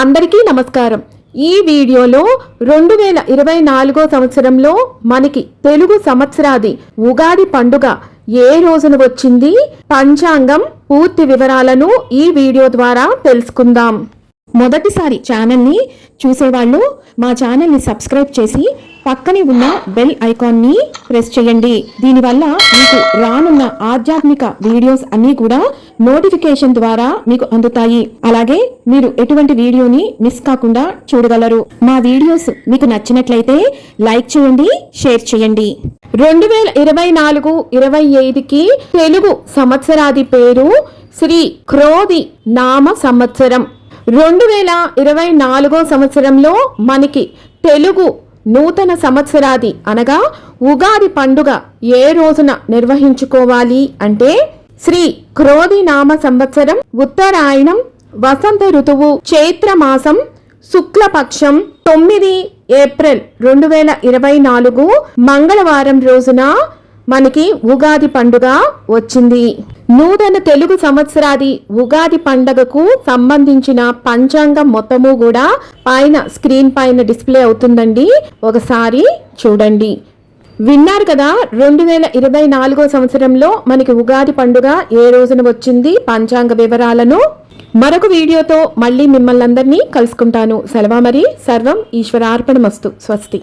అందరికీ నమస్కారం. ఈ వీడియోలో రెండు వేల ఇరవై నాలుగో సంవత్సరంలో మనకి తెలుగు సంవత్సరాది ఉగాది పండుగ ఏ రోజున వచ్చింది? పంచాంగం పూర్తి వివరాలను ఈ వీడియో ద్వారా తెలుసుకుందాం. మొదటిసారి ఛానల్ని చూసేవాళ్ళు మా ఛానల్ని సబ్స్క్రైబ్ చేసి పక్కనే ఉన్న బెల్ ఐకాన్ని ప్రెస్ చేయండి. దీనివల్ల మీకు రానున్న ఆధ్యాత్మిక వీడియోస్ అన్నీ కూడా నోటిఫికేషన్ ద్వారా మీకు అందుతాయి. అలాగే మీరు ఎటువంటి వీడియోని మిస్ కాకుండా చూడగలరు. మా వీడియోస్ మీకు నచ్చినట్లయితే లైక్ చేయండి షేర్ చేయండి. రెండు వేల ఇరవై నాలుగు ఇరవై ఐదుకి తెలుగు సంవత్సరాది పేరు శ్రీ క్రోధి నామ సంవత్సరం. రెండు వేల ఇరవై నాలుగో సంవత్సరంలో మనకి తెలుగు నూతన సంవత్సరాది అనగా ఉగాది పండుగ ఏ రోజున నిర్వహించుకోవాలి అంటే శ్రీ క్రోధి నామ సంవత్సరం ఉత్తరాయణం వసంత ఋతువు చైత్ర మాసం శుక్లపక్షం తొమ్మిది ఏప్రిల్ రెండు వేల ఇరవై నాలుగు మంగళవారం రోజున మనకి ఉగాది పండుగ వచ్చింది. నూతన తెలుగు సంవత్సరాది ఉగాది పండగకు సంబంధించిన పంచాంగం మొత్తము కూడా పైన స్క్రీన్ పైన డిస్ప్లే అవుతుందండి. ఒకసారి చూడండి. విన్నారు కదా రెండు వేల ఇరవై నాలుగో సంవత్సరంలో మనకి ఉగాది పండుగ ఏ రోజున వచ్చింది? పంచాంగ వివరాలను మరొక వీడియోతో మళ్ళీ మిమ్మల్ని అందరినీ కలుసుకుంటాను. సెలవు మరి. సర్వం ఈశ్వరార్పణమస్తు. స్వస్తి.